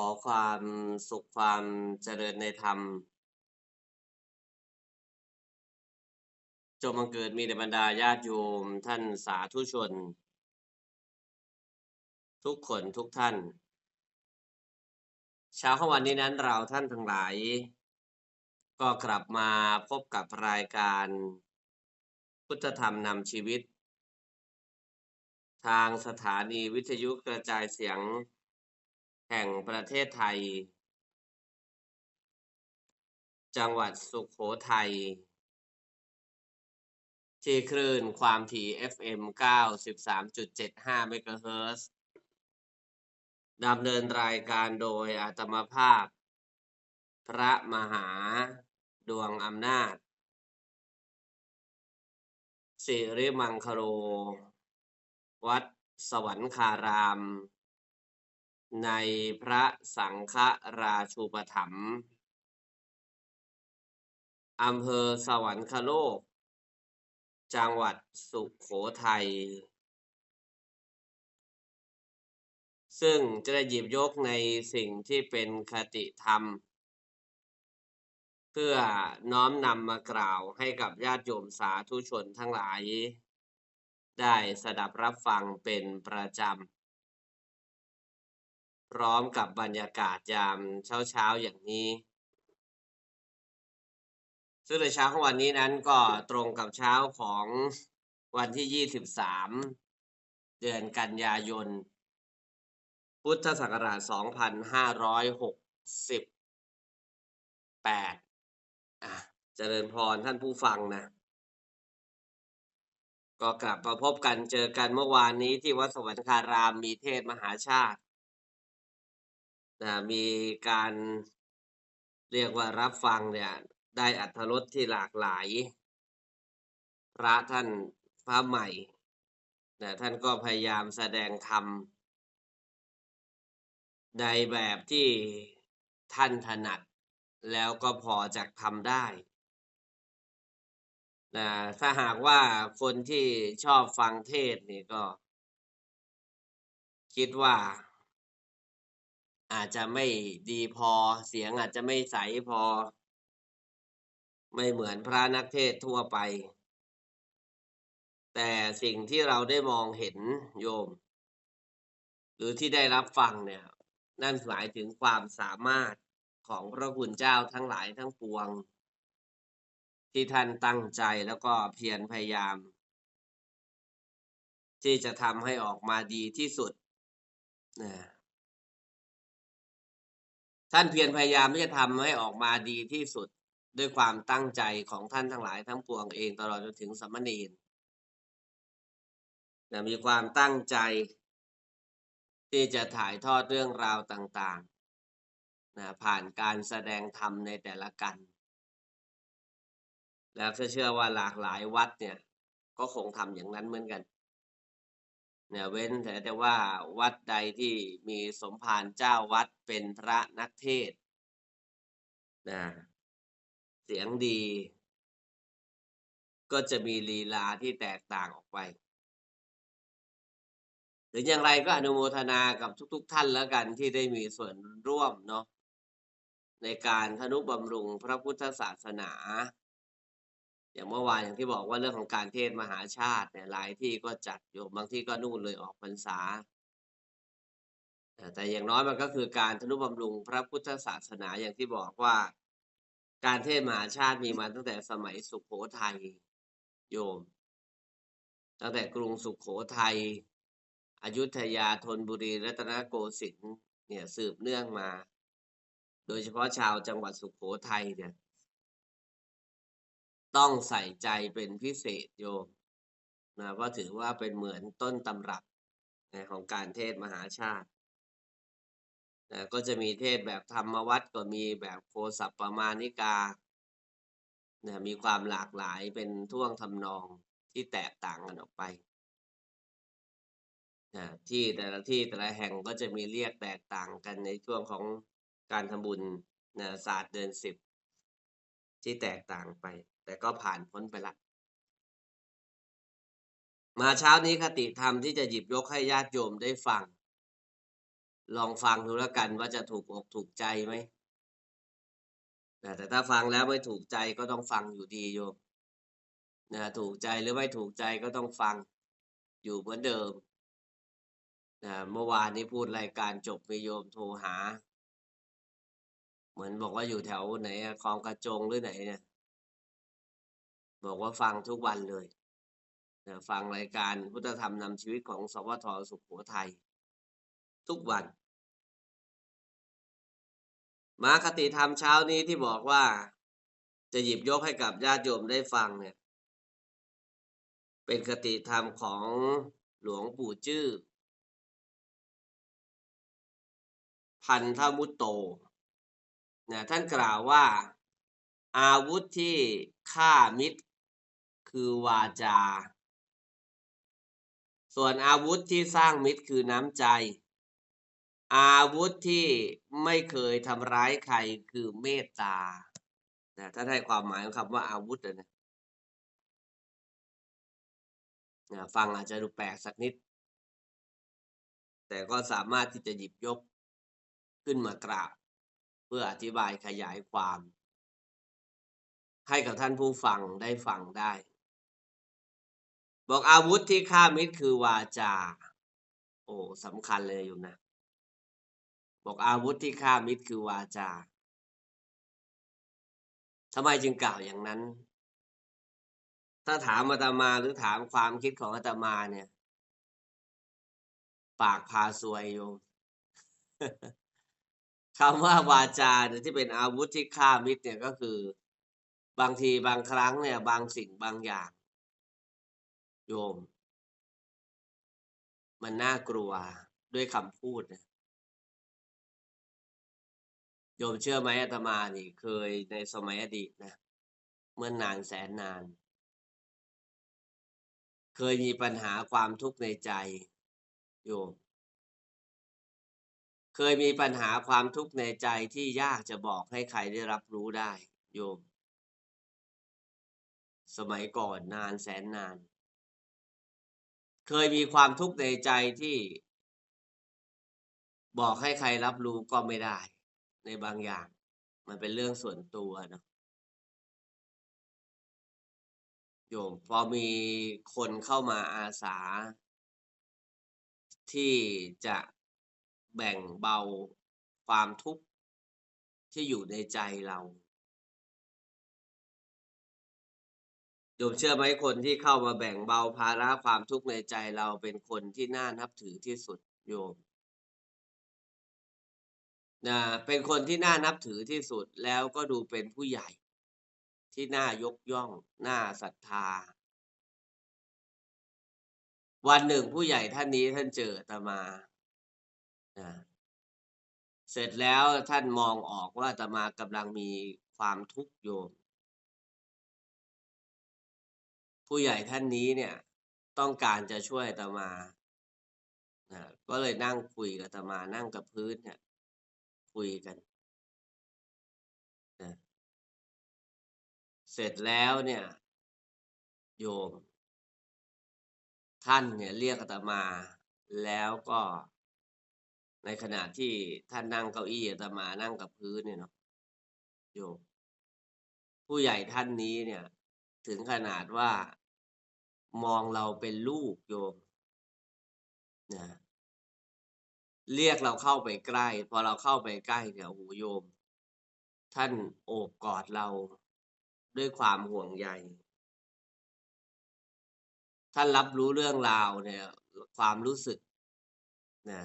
ขอความสุขความเจริญในธรรม จงบังเกิดมีแด่บรรดาญาติโยมท่านสาธุชน ทุกคนทุกท่าน เช้าของวันนี้นั้นเราท่านทั้งหลาย ก็กลับมาพบกับรายการ พุทธธรรมนำชีวิต ทางสถานีวิทยุกระจายเสียง แห่งประเทศไทย จังหวัดสุขโขทัย ที่คลื่นความถี่ FM 93.75 เมกะเฮิรตซ์ดำเนินรายการโดยอาตมาภาพ พระมหาดวงอำนาจ สิริมังคโร วัดสวรรคาราม ในพระสังฆราชูปถัมภ์อำเภอสวรรคโลก จังหวัดสุขโขทัย ซึ่งจะได้หยิบยกในสิ่งที่เป็นคติธรรม เพื่อน้อมนำมากล่าวให้กับญาติโยมสาธุชนทั้งหลาย ได้สดับรับฟังเป็นประจำ พร้อมกับบรรยากาศยามเช้าๆอย่างนี้ ซึ่งในเช้าของวันนี้นั้นก็ตรงกับเช้าของวันที่ 23 เดือนกันยายน พุทธศักราช 2568อะเจริญพรท่านผู้ฟังนะ ก็กลับมาพบกันเจอกันเมื่อวานนี้ที่วัดสวรรคารามมีเทศมหาชาติ นะมีการเรียกว่ารับฟังเนี่ยได้อัธรสที่หลากหลาย พระท่านพระใหม่นะท่านก็พยายามแสดงธรรมในแบบที่ท่านถนัด แล้วก็พอจะทำได้นะถ้าหากว่าคนที่ชอบฟังเทศนี่ก็ คิดว่า อาจจะไม่ดีพอ เสียงอาจจะไม่ใสพอ ไม่เหมือนพระนักเทศทั่วไป แต่สิ่งที่เราได้มองเห็นโยม หรือที่ได้รับฟังเนี่ย นั่นหมายถึงความสามารถของพระคุณเจ้าทั้งหลายทั้งปวง ที่ท่านตั้งใจแล้วก็เพียรพยายาม ที่จะทำให้ออกมาดีที่สุดนะ ท่านเพียรพยายามที่จะทำให้ออกมาดีที่สุดด้วยความตั้งใจของท่านทั้งหลายทั้งปวงเองตลอดจนถึงสมณเณรนะมีความตั้งใจ ที่จะถ่ายทอดเรื่องราวต่างๆนะผ่านการแสดงธรรมในแต่ละกัน แล้วเชื่อว่าหลากหลายวัดเนี่ย ก็คงทำอย่างนั้นเหมือนกัน เนี่ยเว้นแต่ว่าวัดใดที่มีสมภารเจ้าวัดเป็นพระนักเทศนะเสียงดี ก็จะมีลีลาที่แตกต่างออกไปหรืออย่างไรก็อนุโมทนากับทุก ๆทท่านแล้วกันที่ได้มีส่วนร่วมเนาะในการทนุบำรุงพระพุทธศาสนา อย่างเมื่อวานอย่างที่บอกว่าเรื่องของการเทศมหาชาติเนี่ยหลายที่ก็จัดอยู่บางที่ก็นู่นเลยออกพรรษา แต่อย่างน้อยมันก็คือการทนุบำรุงพระพุทธศาสนาอย่างที่บอกว่า การเทศมหาชาติมีมาตั้งแต่สมัยสุขโขทัยโยม ตั้งแต่กรุงสุขโขทัยอยุธยาธนบุรีรัตนโกสินทร์เนี่ยสืบเนื่องมา โดยเฉพาะชาวจังหวัดสุขโขทัยเนี่ย ต้องใส่ใจเป็นพิเศษโยมนะเพราะถือว่าเป็นเหมือนต้นตำรับนะของการเทศมหาชาตินะก็จะมีเทศแบบธรรมวัดก็มีแบบโคสัปปมานิกานะมีความหลากหลายเป็นท่วงทำนองที่แตกต่างกันออกไปนะที่แต่ละที่แต่ละแห่งก็จะมีเรียกแตกต่างกันในช่วงของการทำบุญนะศาสตร์เดือนสิบ ที่แตกต่างไป แต่ก็ผ่านพ้นไปละ มาเช้านี้คติธรรมที่จะหยิบยกให้ญาติโยมได้ฟัง ลองฟังดูแล้วกันว่าจะถูกอกถูกใจไหมแต่ถ้าฟังแล้วไม่ถูกใจก็ต้องฟังอยู่ดีโยมนะถูกใจหรือไม่ถูกใจก็ต้องฟังอยู่เหมือนเดิมนะเมื่อวานนี้พูดรายการจบมีโยมโทรหา เหมือนบอกว่าอยู่แถวไหนคลองกระจงหรือไหนเนี่ย บอกว่าฟังทุกวันเลยนะฟังรายการพุทธธรรมนำชีวิตของสวทสุขโขทัยทุกวัน มาคติธรรมเช้านี้ที่บอกว่าจะหยิบยกให้กับญาติโยมได้ฟังเนี่ย เป็นคติธรรมของหลวงปู่จื้อ พันธมุตโต นะท่านกล่าวว่าอาวุธที่ฆ่ามิตร คือวาจา ส่วนอาวุธที่สร้างมิตรคือน้ำใจ อาวุธที่ไม่เคยทำร้ายใครคือเมตตานะถ้าให้ความหมายของคำว่าอาวุธนะนะฟังอาจจะดูแปลกสักนิด แต่ก็สามารถที่จะหยิบยกขึ้นมากราบ เพื่ออธิบายขยายความ ให้กับท่านผู้ฟังได้ฟังได้ บอกอาวุธที่ฆ่ามิตรคือวาจา โอ้สำคัญเลยอยู่นะ บอกอาวุธที่ฆ่ามิตรคือวาจาทำไมจึงกล่าวอย่างนั้น ถ้าถามอาตมาหรือถามความคิดของอาตมาเนี่ย ปากพาซวยโยม คำว่าวาจาเนี่ยที่เป็นอาวุธที่ฆ่ามิตรเนี่ยก็คือบางทีบางครั้งเนี่ย บางสิ่งบางอย่าง โยม มันน่ากลัวด้วยคำพูดโยมเชื่อไหมอาตมานี่เคยในสมัยอดีตนะเมื่อนานแสนนาน เคยมีปัญหาความทุกข์ในใจ โยม เคยมีปัญหาความทุกข์ในใจที่ยากจะบอกให้ใครได้รับรู้ได้ โยม สมัยก่อนนานแสนนาน เคยมีความทุกข์ในใจที่ บอกให้ใครรับรู้ก็ไม่ได้ ในบางอย่าง มันเป็นเรื่องส่วนตัวนะโยมพอมีคนเข้ามาอาสา ที่จะ แบ่งเบาความทุกข์ที่อยู่ในใจเราโยมเชื่อไหมคนที่เข้ามาแบ่งเบาภาระความทุกข์ในใจเราเป็นคนที่น่านับถือที่สุดโยมนะเป็นคนที่น่านับถือที่สุดแล้วก็ดูเป็นผู้ใหญ่ ที่น่ายกย่อง น่าศรัทธา วันหนึ่งผู้ใหญ่ท่านนี้ท่านเจอตมา นะเสร็จแล้วท่านมองออกว่าตมากำลังมีความทุกข์โยม ผู้ใหญ่ท่านนี้เนี่ย ต้องการจะช่วยตมานะก็เลยนั่งคุยกับตมานั่งกับพื้นเนี่ยคุยกันนะเสร็จแล้วเนี่ย โยม ท่านเนี่ยเรียกอาตมา แล้วก็ ในขณะที่ท่านนั่งเก้าอี้อาตมานั่งกับพื้นเนี่ยเนาะโยมผู้ใหญ่ท่านนี้เนี่ย ถึงขนาดว่ามองเราเป็นลูกโยมนะเรียกเราเข้าไปใกล้ พอเราเข้าไปใกล้เนี่ยหูโยม ท่านโอบกอดเราด้วยความห่วงใยท่านรับรู้เรื่องราวเนี่ย ความรู้สึกนะ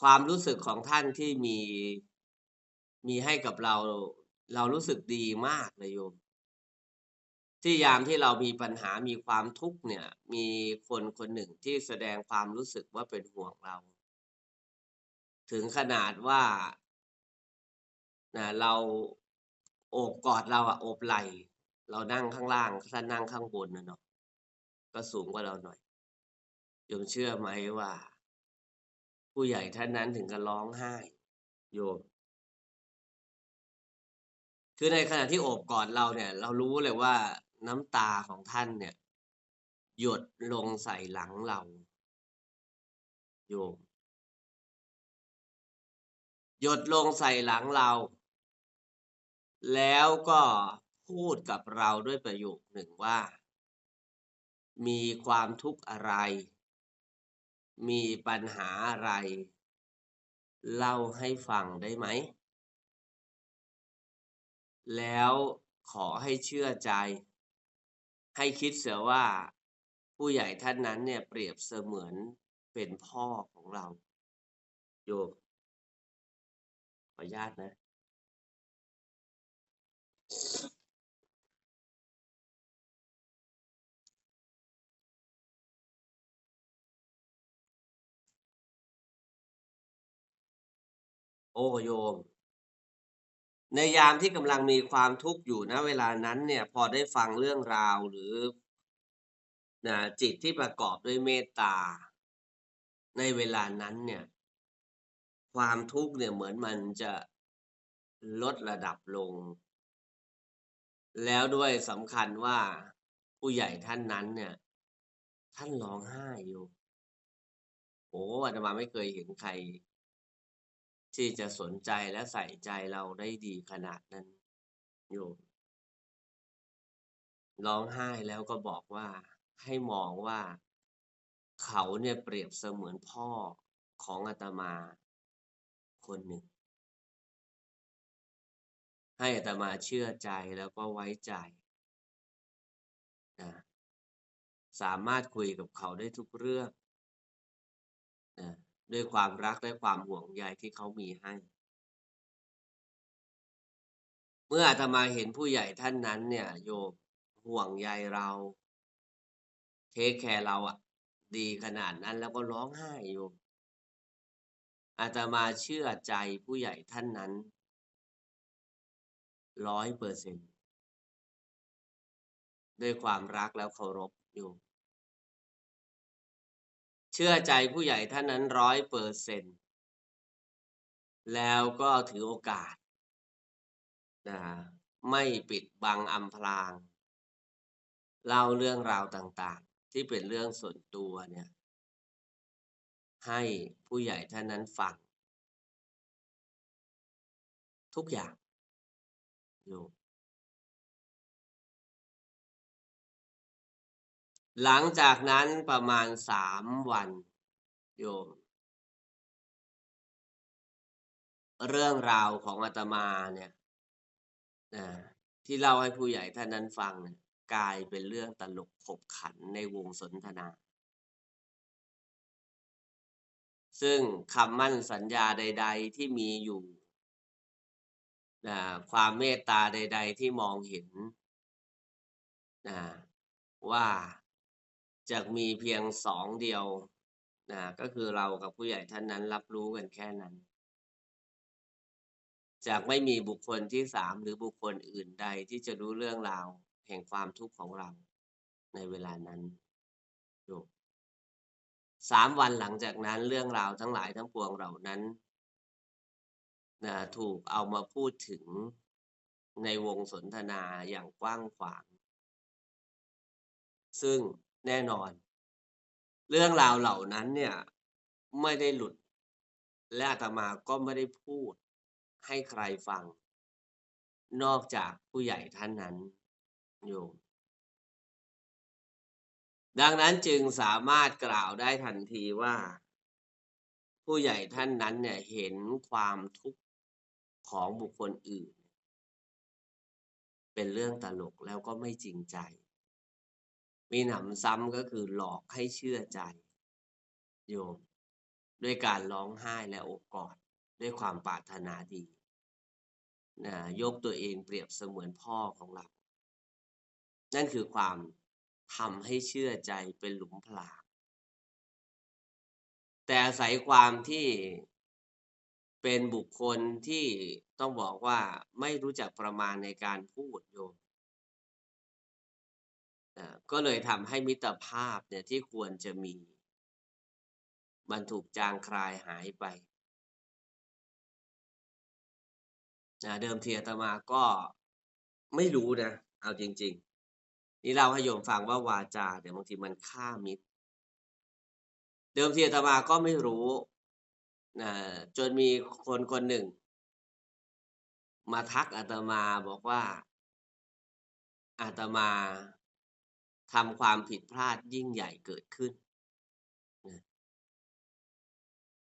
ความรู้สึกของท่านที่มีมีให้กับเรา เรารู้สึกดีมากเลยโยม ที่ยามที่เรามีปัญหามีความทุกข์เนี่ย มีคนคนหนึ่งที่แสดงความรู้สึกว่าเป็นห่วงเรา ถึงขนาดว่านะเราโอบกอดเราอะโอบไหลเรานั่งข้างล่างท่านนั่งข้างบนนะเนาะก็สูงกว่าเราหน่อยโยมเชื่อไหมว่า ผู้ใหญ่ท่านนั้นถึงกับร้องไห้โยม คือในขณะที่โอบกอดเราเนี่ย เรารู้เลยว่าน้ำตาของท่านเนี่ย หยดลงใส่หลังเรา โยม หยดลงใส่หลังเรา แล้วก็พูดกับเราด้วยประโยคหนึ่งว่า มีความทุกข์อะไร มีปัญหาอะไร เล่าให้ฟังได้ไหม แล้วขอให้เชื่อใจ ให้คิดเสียว่า ผู้ใหญ่ท่านนั้นเนี่ยเปรียบเสมือนเป็นพ่อของเรา โยมขออนุญาตนะ โอ้โยม ในยามที่กำลังมีความทุกข์อยู่ณเวลานั้นเนี่ย พอได้ฟังเรื่องราวหรือนะจิตที่ประกอบด้วยเมตตา ในเวลานั้นเนี่ย ความทุกข์เนี่ยเหมือนมันจะลดระดับลง แล้วด้วยสำคัญว่าผู้ใหญ่ท่านนั้นเนี่ย ท่านร้องไห้อยู่โอ้อาตมาไม่เคยเห็นใคร ที่จะสนใจและใส่ใจเราได้ดีขนาดนั้นโยมร้องไห้แล้วก็บอกว่า ให้มองว่า เขาเนี่ยเปรียบเสมือนพ่อของอาตมาคนหนึ่ง ให้อาตมาเชื่อใจแล้วก็ไว้ใจนะสามารถคุยกับเขาได้ทุกเรื่องนะ ด้วยความรักและความห่วงใยที่เขามีให้ เมื่ออาตมาเห็นผู้ใหญ่ท่านนั้นเนี่ย โยมห่วงใยเราเทคแคร์เราอะดีขนาดนั้นแล้วก็ร้องไห้โยมอาตมาเชื่อใจผู้ใหญ่ท่านนั้นร้อยเปอร์เซ็นต์ด้วยความรักแล้วเคารพโยม เชื่อใจผู้ใหญ่ท่านนั้นร้อยเปอร์เซ็นต์แล้วก็ถือโอกาสนะไม่ปิดบังอำพราง เล่าเรื่องราวต่างๆ ที่เป็นเรื่องส่วนตัวเนี่ย ให้ผู้ใหญ่ท่านนั้นฟัง ทุกอย่างโยม หลังจากนั้นประมาณสามวันโยม เรื่องราวของอาตมาเนี่ยนะที่เล่าให้ผู้ใหญ่ท่านนั้นฟังเนี่ยกลายเป็นเรื่องตลกขบขันในวงสนทนา ซึ่งคำมั่นสัญญาใด ๆ ที่มีอยู่นะความเมตตาใด ๆ ที่มองเห็นนะว่า จะมีเพียงสองเดียวนะก็คือเรากับผู้ใหญ่ท่านนั้นรับรู้กันแค่นั้น จากไม่มีบุคคลที่สามหรือบุคคลอื่นใดที่จะรู้เรื่องราวแห่งความทุกข์ของเรา ในเวลานั้นสามวันหลังจากนั้นเรื่องราวทั้งหลายทั้งปวงเหล่านั้นนะถูกเอามาพูดถึงในวงสนทนาอย่างกว้างขวาง ซึ่ง แน่นอน เรื่องราวเหล่านั้นเนี่ยไม่ได้หลุด และอาตมาก็ไม่ได้พูดให้ใครฟัง นอกจากผู้ใหญ่ท่านนั้นโยมดังนั้นจึงสามารถกล่าวได้ทันทีว่า ผู้ใหญ่ท่านนั้นเนี่ยเห็นความทุกข์ของบุคคลอื่น เป็นเรื่องตลกแล้วก็ไม่จริงใจ มีหนำซ้ำก็คือหลอกให้เชื่อใจ โยม ด้วยการร้องไห้และโอบกอดด้วยความปรารถนาดีนะยกตัวเองเปรียบเสมือนพ่อของเรา นั่นคือความทำให้เชื่อใจเป็นหลุมพรางแต่อาศัยความที่เป็นบุคคลที่ต้องบอกว่าไม่รู้จักประมาณในการพูดโยม ก็เลยทำให้มิตรภาพเนี่ยที่ควรจะมี มันถูกจางคลายหายไปนะเดิมทีอาตมาก็ไม่รู้นะ เอาจริง ๆ นี่เราให้โยมฟังว่าวาจาเดี๋ยวบางทีมันฆ่ามิตร เดิมทีอาตมาก็ไม่รู้นะจนมีคนคนหนึ่ง มาทักอาตมาบอกว่าอาตมา ทำความผิดพลาดยิ่งใหญ่เกิดขึ้น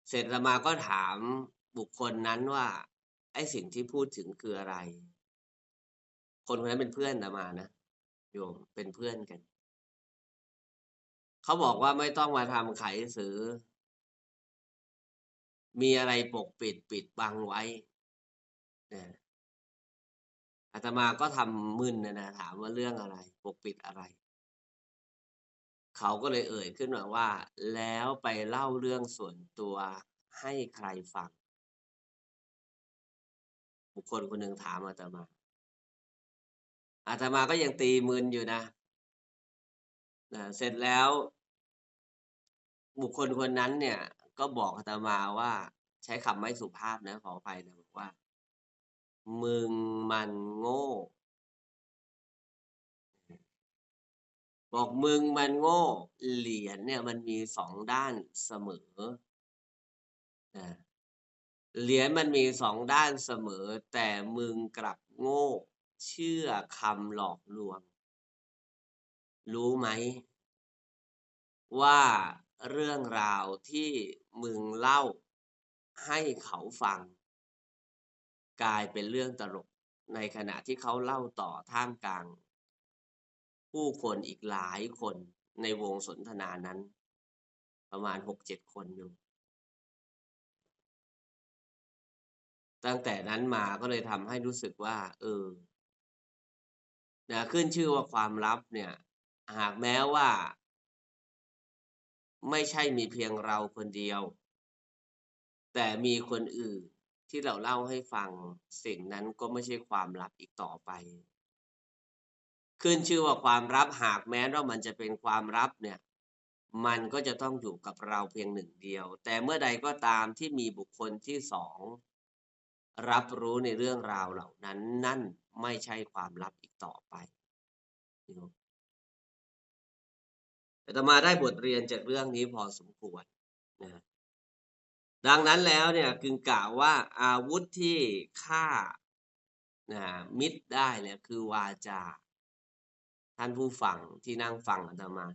เสร็จอาตมาก็ถามบุคคลนั้นว่า ไอ้สิ่งที่พูดถึงคืออะไร คนคนนั้นเป็นเพื่อนอาตมานะโยมเป็นเพื่อนกัน เขาบอกว่าไม่ต้องมาทำไขสือ มีอะไรปกปิดปิดบังไว้นะอาตมาก็ทำมึนนะนะถามว่าเรื่องอะไร ปกปิดอะไร เขาก็เลยเอ่ยขึ้นมาว่า แล้วไปเล่าเรื่องส่วนตัวให้ใครฟัง บุคคลคนหนึ่งถามอาตมา อาตมาก็ยังตีมึนอยู่นะนะเสร็จแล้ว บุคคลคนนั้นเนี่ย ก็บอกอาตมาว่า ใช้คำไม่สุภาพนะขออภัยนะบอกว่า มึงมันโง่ บอกมึงมันโง่ เหรียญเนี่ยมันมีสองด้านเสมอนะเหรียญมันมีสองด้านเสมอ แต่มึงกลับโง่ เชื่อคำหลอกลวง รู้ไหม ว่าเรื่องราวที่มึงเล่าให้เขาฟัง กลายเป็นเรื่องตลกในขณะที่เขาเล่าต่อท่ามกลาง ผู้คนอีกหลายคนในวงสนทนานั้น ประมาณหกเจ็ดคนอยู่ ตั้งแต่นั้นมาก็เลยทำให้รู้สึกว่า เออนะขึ้นชื่อว่าความลับเนี่ย หากแม้ว่า ไม่ใช่มีเพียงเราคนเดียว แต่มีคนอื่นที่เราเล่าให้ฟังสิ่งนั้นก็ไม่ใช่ความลับอีกต่อไป ขึ้นชื่อว่าความลับหากแม้ว่ามันจะเป็นความลับเนี่ยมันก็จะต้องอยู่กับเราเพียงหนึ่งเดียว แต่เมื่อใดก็ตามที่มีบุคคลที่สองรับรู้ในเรื่องราวเหล่านั้นนั่นไม่ใช่ความลับอีกต่อไปแต่ตมาได้บทเรียนจากเรื่องนี้พอสมควรนะดังนั้นแล้วเนี่ยกึงกล่าวว่าอาวุธที่ฆ่านะมิตรได้เนี่ยคือวาจา ท่านผู้ฟังที่นั่งฟังอาตมา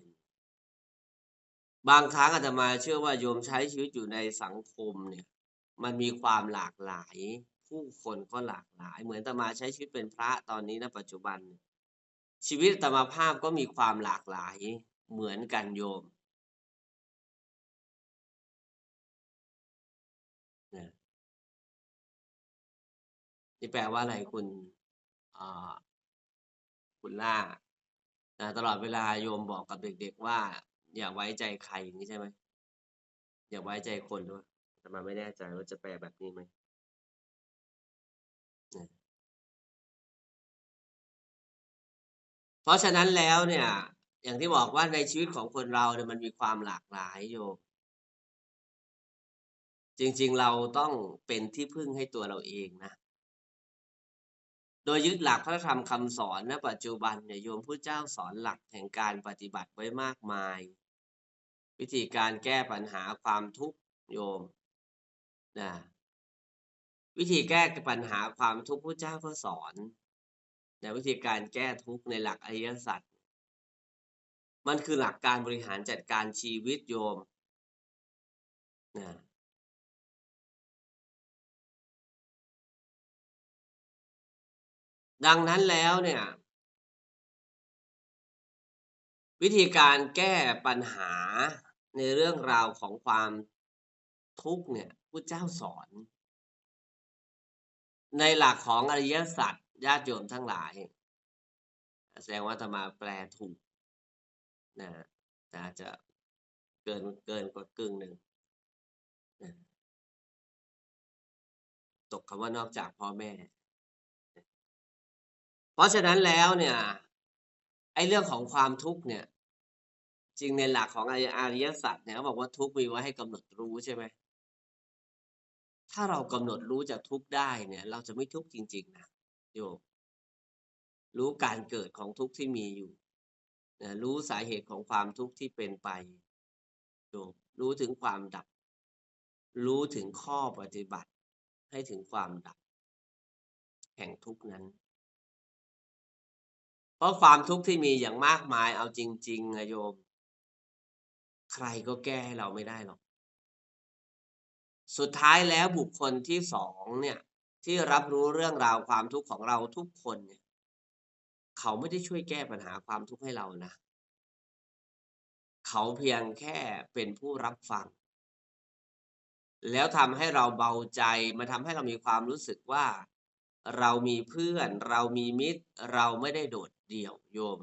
บางครั้งอาตมาเชื่อว่าโยมใช้ชีวิตอยู่ในสังคมเนี่ย มันมีความหลากหลาย ผู้คนก็หลากหลาย เหมือนอาตมาใช้ชีวิตเป็นพระตอนนี้ณปัจจุบัน ชีวิตอาตมาภาพก็มีความหลากหลาย เหมือนกันโยมนี่แปลว่าอะไรคุณคุณล่า ตลอดเวลาโยมบอกกับเด็ก ๆ ว่า อย่าไว้ใจใครอย่างนี้ใช่ไหมอย่าไว้ใจคนด้วยแต่มาไม่แน่ใจว่าจะแปลแบบนี้ไหมเพราะฉะนั้นแล้วเนี่ย อย่างที่บอกว่าในชีวิตของคนเราเนี่ยมันมีความหลากหลายโยจริง ๆ เราต้องเป็นที่พึ่งให้ตัวเราเองนะ โดยยึดหลักพระธรรมคำสอนณปัจจุบันเนี่ยโยมผู้เจ้าสอนหลักแห่งการปฏิบัติไว้มากมาย วิธีการแก้ปัญหาความทุกข์โยมนะวิธีแก้ปัญหาความทุกข์ผู้เจ้าก็สอนนะวิธีการแก้ทุกข์ในหลักอริยสัจมันคือหลักการบริหารจัดการชีวิตโยมนะ ดังนั้นแล้วเนี่ย วิธีการแก้ปัญหาในเรื่องราวของความทุกข์เนี่ยพระเจ้าสอน ในหลักของอริยสัจญาติโยมทั้งหลาย แสดงว่าธรรมาแปลถูกนะอาจจะเกินเกินกว่ากึ่งหนึ่งตกคำว่านอกจากพ่อแม่ เพราะฉะนั้นแล้วเนี่ยไอ้เรื่องของความทุกข์เนี่ย จริงในหลักของอริยสัจเนี่ยเขาบอกว่าทุกข์มีไว้ให้กำหนดรู้ใช่ไหมถ้าเรากำหนดรู้จากทุกข์ได้เนี่ย เราจะไม่ทุกข์จริง ๆนะโยมรู้การเกิดของทุกข์ที่มีอยู่นะรู้สาเหตุของความทุกข์ที่เป็นไปโยมรู้ถึงความดับ รู้ถึงข้อปฏิบัติ ให้ถึงความดับ แห่งทุกข์นั้น เพราะความทุกข์ที่มีอย่างมากมายเอาจริงๆนะโยม ใครก็แก้ให้เราไม่ได้หรอก สุดท้ายแล้วบุคคลที่สองเนี่ย ที่รับรู้เรื่องราวความทุกข์ของเราทุกคนเนี่ย เขาไม่ได้ช่วยแก้ปัญหาความทุกข์ให้เรานะ เขาเพียงแค่เป็นผู้รับฟัง แล้วทำให้เราเบาใจมาทำให้เรามีความรู้สึกว่า เรามีเพื่อน เรามีมิตร เราไม่ได้โดดเดี่ยวโยม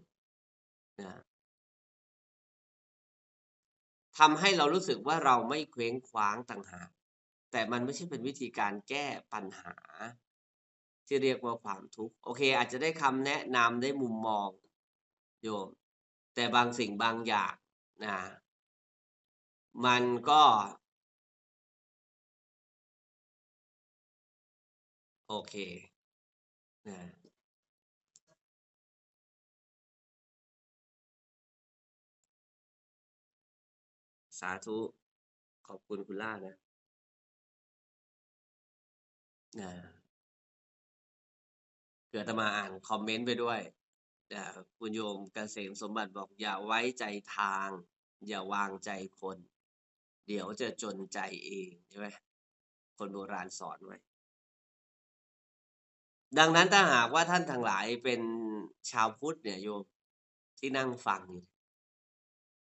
นะทำให้เรารู้สึกว่าเราไม่เคว้งคว้างต่างหากแต่มันไม่ใช่เป็นวิธีการแก้ปัญหา ที่เรียกว่าความทุกข์โอเค อาจจะได้คำแนะนำได้มุมมองโยม แต่บางสิ่งบางอย่างนะมันก็โอเค สาธุ ขอบคุณคุณล่านะนะเกิดมาอ่านคอมเมนต์ไปด้วยนะคุณโยมกเกษมสมบัติบอกอย่าไว้ใจทาง อย่าวางใจคน เดี๋ยวจะจนใจเองใช่ไหมคนโบราณสอนไว้ ดังนั้นถ้าหากว่าท่านทั้งหลายเป็นชาวพุทธเนี่ยโยมที่นั่งฟัง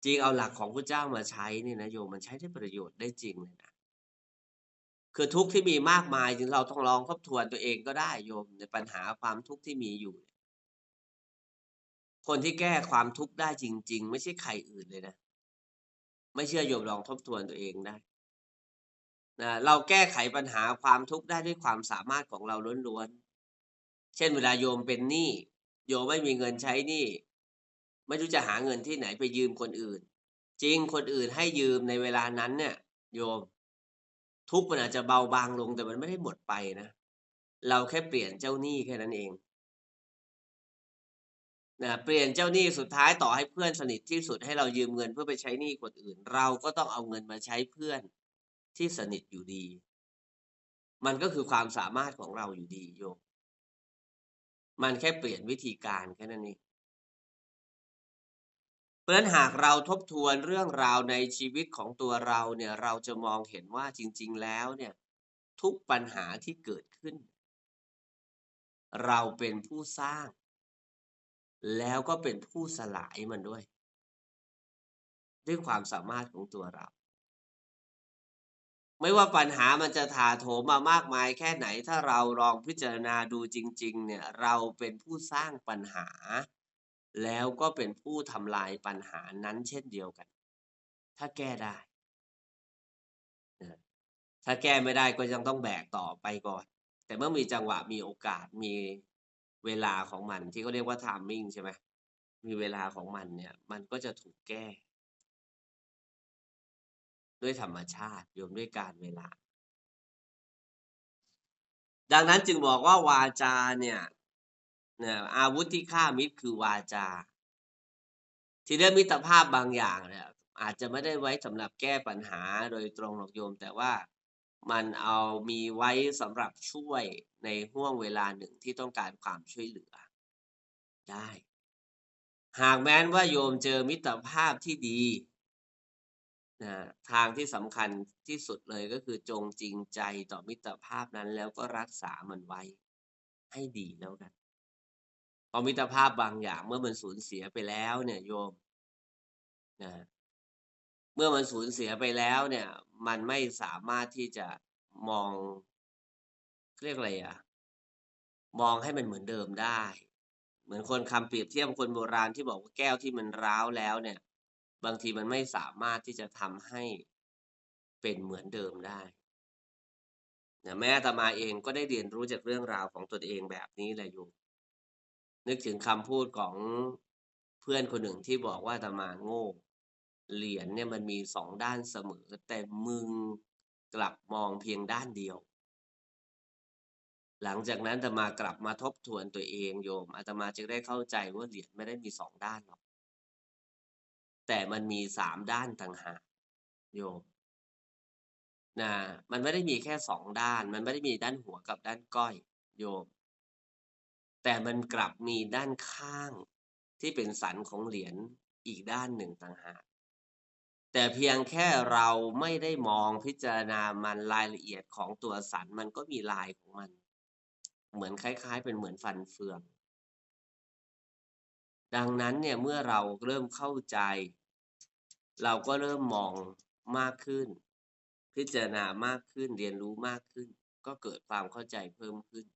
จริงเอาหลักของพระเจ้ามาใช้นี่นะโยมมันใช้ได้ประโยชน์ได้จริงเลยนะคือทุกข์ที่มีมากมายจริงเราต้องลองทบทวนตัวเองก็ได้โยมในปัญหาความทุกข์ที่มีอยู่ คนที่แก้ความทุกข์ได้จริง ๆ ไม่ใช่ใครอื่นเลยนะไม่เชื่อโยมลองทบทวนตัวเองได้นะเราแก้ไขปัญหาความทุกข์ได้ด้วยความสามารถของเราล้วนๆ เช่นเวลาโยมเป็นหนี้โยมไม่มีเงินใช้หนี้ไม่รู้จะหาเงินที่ไหนไปยืมคนอื่น จริงคนอื่นให้ยืมในเวลานั้นเนี่ย โยม ทุกมันอาจจะเบาบางลงแต่มันไม่ได้หมดไปนะเราแค่เปลี่ยนเจ้าหนี้แค่นั้นเองนะเปลี่ยนเจ้าหนี้สุดท้ายต่อให้เพื่อนสนิทที่สุดให้เรายืมเงินเพื่อไปใช้หนี้คนอื่น เราก็ต้องเอาเงินมาใช้เพื่อนที่สนิทอยู่ดี มันก็คือความสามารถของเราอยู่ดีโยม มันแค่เปลี่ยนวิธีการแค่นั้นเองเพราะฉะนั้นหากเราทบทวนเรื่องราวในชีวิตของตัวเราเนี่ยเราจะมองเห็นว่าจริง ๆ แล้วเนี่ยทุกปัญหาที่เกิดขึ้น เราเป็นผู้สร้าง แล้วก็เป็นผู้สลายมันด้วย ด้วยความสามารถของตัวเรา ไม่ว่าปัญหามันจะถาโถมมามากมายแค่ไหน ถ้าเราลองพิจารณาดูจริง ๆ เนี่ย เราเป็นผู้สร้างปัญหา แล้วก็เป็นผู้ทำลายปัญหานั้นเช่นเดียวกัน ถ้าแก้ได้ ถ้าแก้ไม่ได้ก็ยังต้องแบกต่อไปก่อน แต่เมื่อมีจังหวะมีโอกาสมีเวลาของมันที่เขาเรียกว่า timing ใช่ไหมมีเวลาของมันเนี่ย มันก็จะถูกแก้ ด้วยธรรมชาติโยมด้วยการเวลา ดังนั้นจึงบอกว่าวาจาเนี่ยอาวุธที่ฆ่ามิตรคือวาจา ที่เรื่องมิตรภาพบางอย่างเนี่ยอาจจะไม่ได้ไว้สำหรับแก้ปัญหาโดยตรงหรอกโยม แต่ว่ามันเอามีไว้สำหรับช่วยในห่วงเวลาหนึ่งที่ต้องการความช่วยเหลือ ได้ หากแม้นว่าโยมเจอมิตรภาพที่ดี นะทางที่สำคัญที่สุดเลยก็คือจงจริงใจต่อมิตรภาพนั้นแล้วก็รักษามันไว้ให้ดีแล้วกันพอมิตรภาพบางอย่างเมื่อมันสูญเสียไปแล้วเนี่ยโยมนะเมื่อมันสูญเสียไปแล้วเนี่ย มันไม่สามารถที่จะมองเรียกอะไรอะมองให้มันเหมือนเดิมได้ เหมือนคนคำเปรียบเทียบคนโบราณที่บอกว่าแก้วที่มันร้าวแล้วเนี่ย บางทีมันไม่สามารถที่จะทำให้เป็นเหมือนเดิมได้แม่ตมาเองก็ได้เรียนรู้จากเรื่องราวของตนเองแบบนี้แหละโยมนึกถึงคำพูดของเพื่อนคนหนึ่งที่บอกว่าตมาโง่ เหรียญเนี่ยมันมีสองด้านเสมอ แต่มึงกลับมองเพียงด้านเดียว หลังจากนั้นตมากลับมาทบทวนตัวเองโยมอาตมาจึงได้เข้าใจว่าเหรียญไม่ได้มีสองด้านหรอก แต่มันมีสามด้านต่างหากโยมนะมันไม่ได้มีแค่2ด้าน มันไม่ได้มีด้านหัวกับด้านก้อย โยม แต่มันกลับมีด้านข้างที่เป็นสันของเหรียญอีกด้านหนึ่งต่างหากแต่เพียงแค่เราไม่ได้มองพิจารณามันรายละเอียดของตัวสันมันก็มีลายของมัน เหมือนคล้าย ๆ เป็นเหมือนฟันเฟือง ดังนั้นเนี่ยเมื่อเราเริ่มเข้าใจ เราก็เริ่มมองมากขึ้น พิจารณามากขึ้นเรียนรู้มากขึ้น ก็เกิดความเข้าใจเพิ่มขึ้น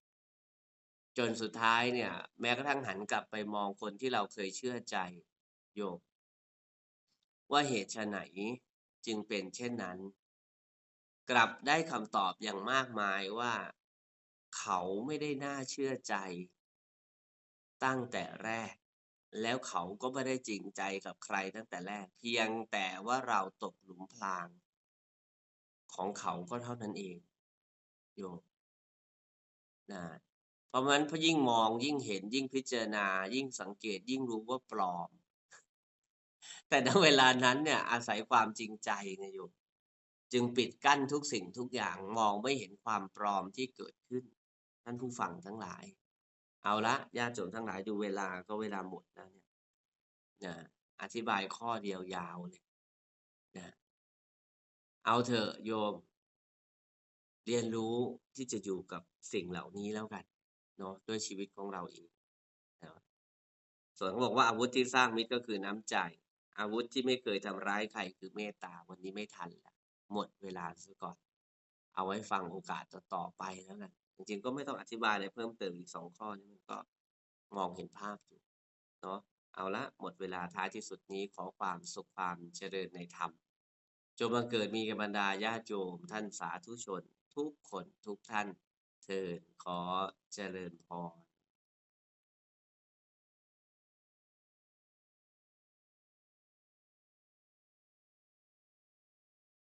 จนสุดท้ายเนี่ย แม้กระทั่งหันกลับไปมองคนที่เราเคยเชื่อใจโยมว่าเหตุไฉนจึงเป็นเช่นนั้น กลับได้คำตอบอย่างมากมายว่า เขาไม่ได้น่าเชื่อใจ ตั้งแต่แรก แล้วเขาก็ไม่ได้จริงใจกับใครตั้งแต่แรก เพียงแต่ว่าเราตกหลุมพราง ของเขาก็เท่านั้นเองโยมนะเพราะงั้นพยิ่งมองยิ่งเห็นยิ่งพิจารณา ยิ่งสังเกตยิ่งรู้ว่าปลอม แต่ณเวลานั้นเนี่ย อาศัยความจริงใจไงโยมจึงปิดกั้นทุกสิ่งทุกอย่างมองไม่เห็นความปลอมที่เกิดขึ้น ท่านผู้ฟังทั้งหลาย เอาละญาติโยมทั้งหลายดูเวลาก็เวลาหมดแล้วเนี่ยนะอธิบายข้อเดียวยาวเลยนะเอาเถอะโยม เรียนรู้ที่จะอยู่กับสิ่งเหล่านี้แล้วกันเนาะด้วยชีวิตของเราเองนะส่วนเขาบอกว่าอาวุธที่สร้างมิตรก็คือน้ำใจ อาวุธที่ไม่เคยทำร้ายใครคือเมตตาวันนี้ไม่ทันแล้วหมดเวลาเสียก่อน เอาไว้ฟังโอกาสต่อๆไปแล้วกัน ริงๆก็ไม่ต้องอธิบายอะไรเพิ่มเติมอีกสองข้อนี้มันก็มองเห็นภาพอยู่เนาะเอาละหมดเวลาท้ายที่สุดนี้ขอความสุขความเจริญในธรรมจงบังเกิดมีกับรรดาญาโยมท่านสาธุชน ทุกคนทุกท่านเทอญขอเจริญพร